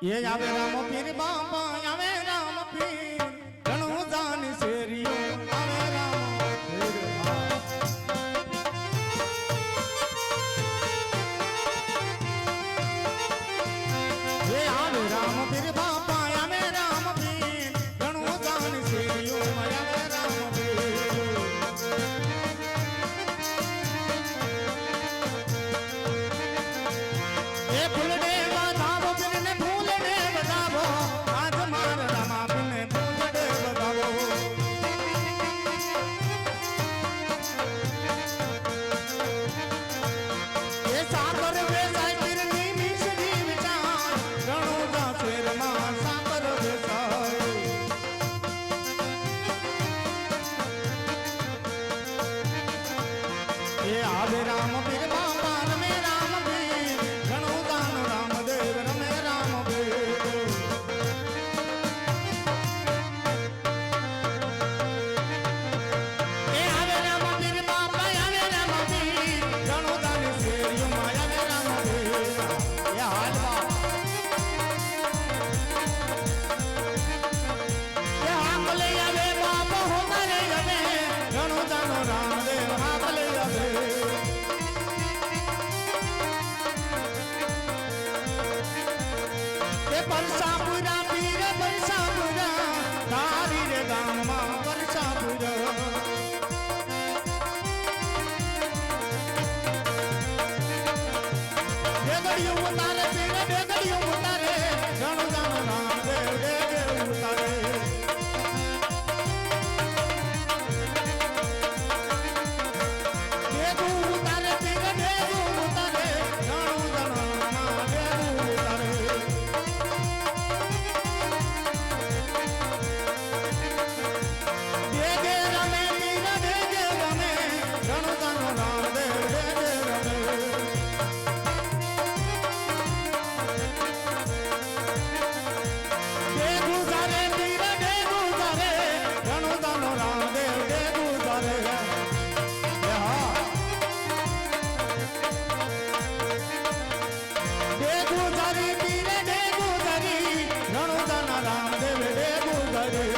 એ આવે રામ પીર બાપા આવે રામ પીર Pegou யாரு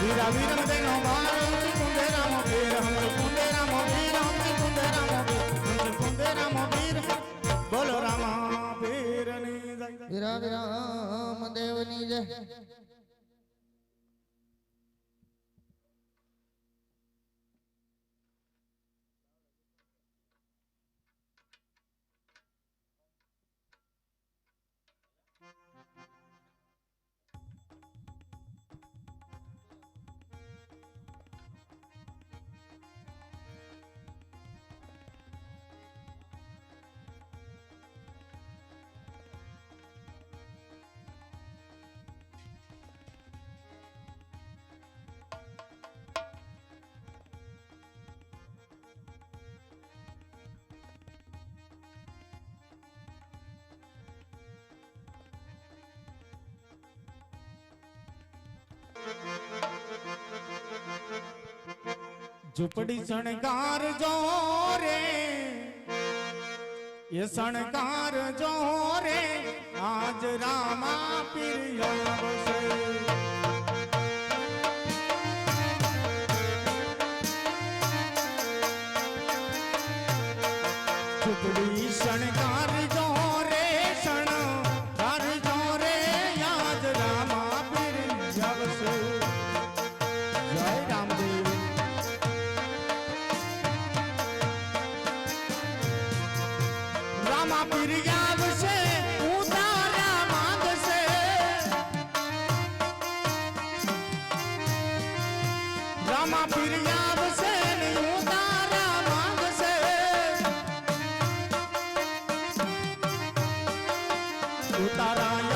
वीरा वीरम दे नो मारम कुंदे राम वीर हमर कुंदे राम वीर हमर कुंदे राम वीर हमर कुंदे राम वीर बोलो राम वीर नी जय वीरा वीरम देव नी जय ઝૂંપડી શણગાર જો રે. એ શણગાર જો રે. આજ રામા પીર આવશે ઝૂંપડી શણગાર ઉતારા આપજો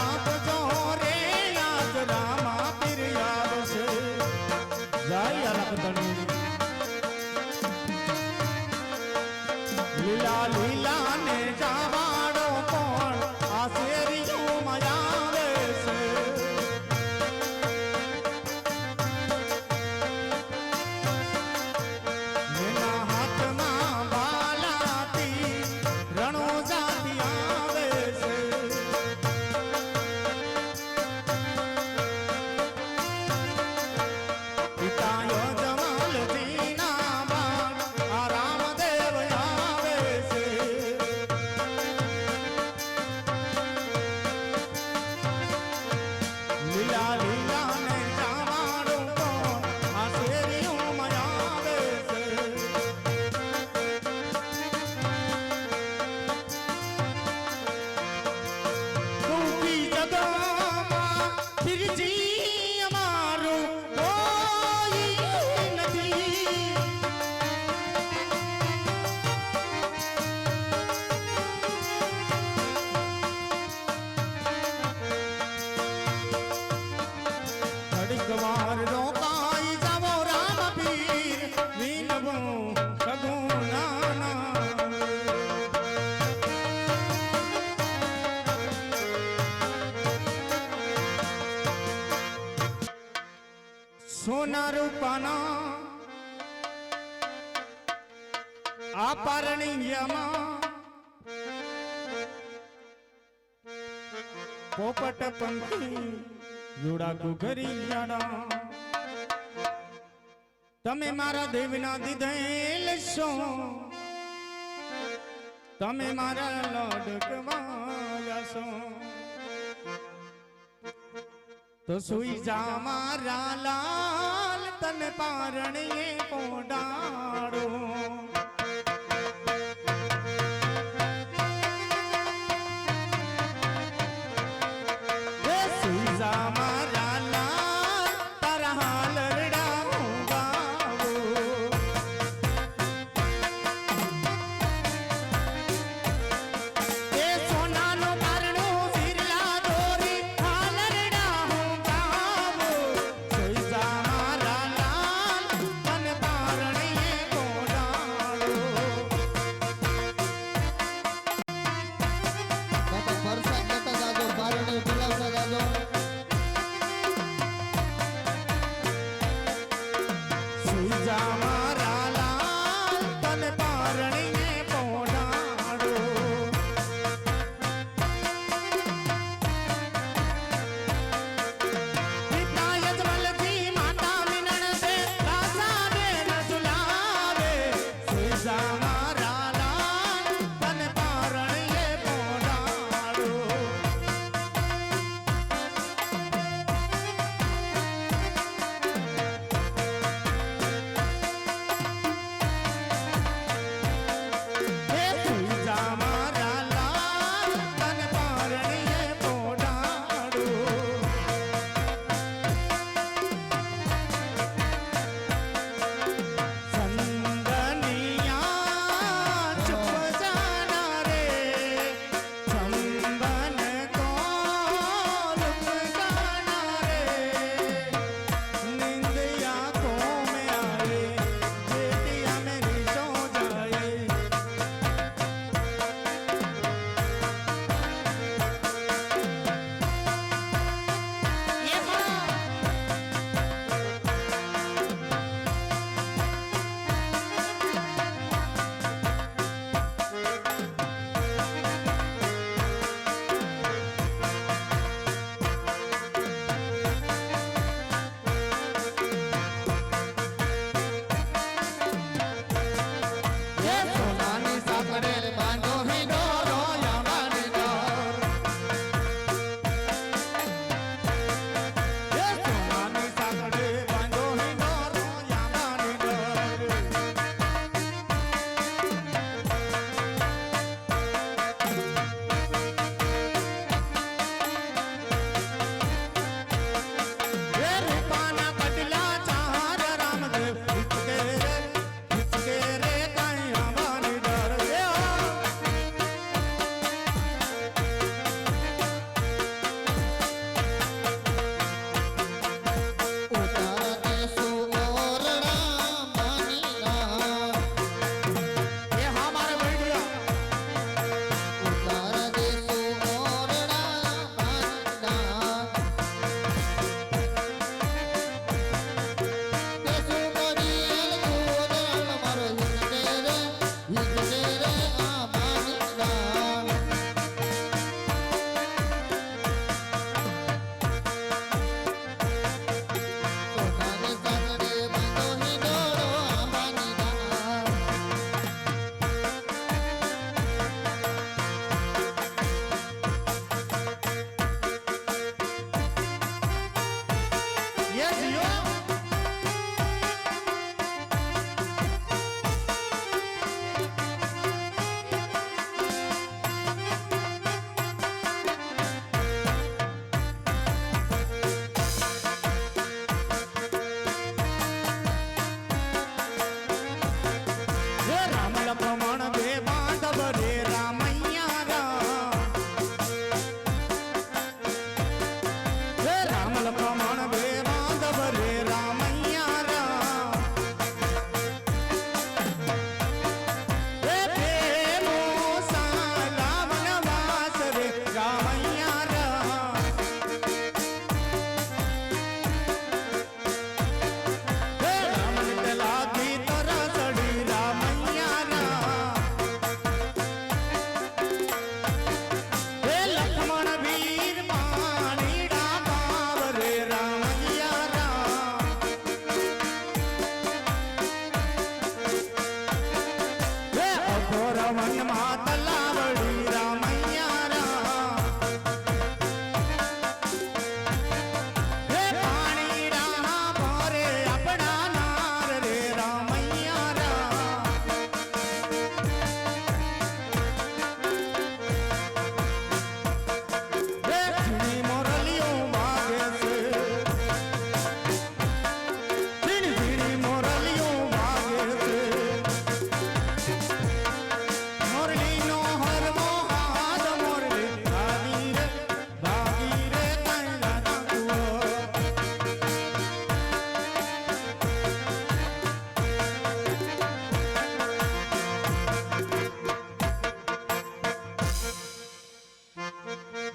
સોના રૂપાના આ પરણિયામાં પોપટ પંખી, જોડા ઘરી યાડા તમે મારા દેવના દીધેલ છો તમે મારા લડકવાયા છો તો સુઈ જા મારા લાલ તને પારણીએ પોડાડો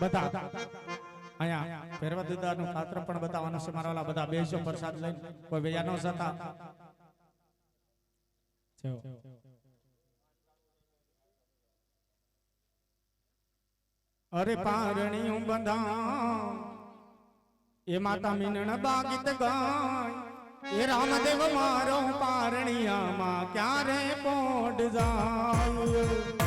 બધા. અહીંયા ભેરવા દુદાનું પાત્ર પણ બતાવવાનું છે મારા બધા બેસો પ્રસાદ લઈને. કોઈ વેયા ન જતા. અરે પારણી હું બંધા એ માતા મીનણ બાગીત ગાય. એ રામદેવ મારો પારણી પારણિયામાં ક્યારે પોડ જાય?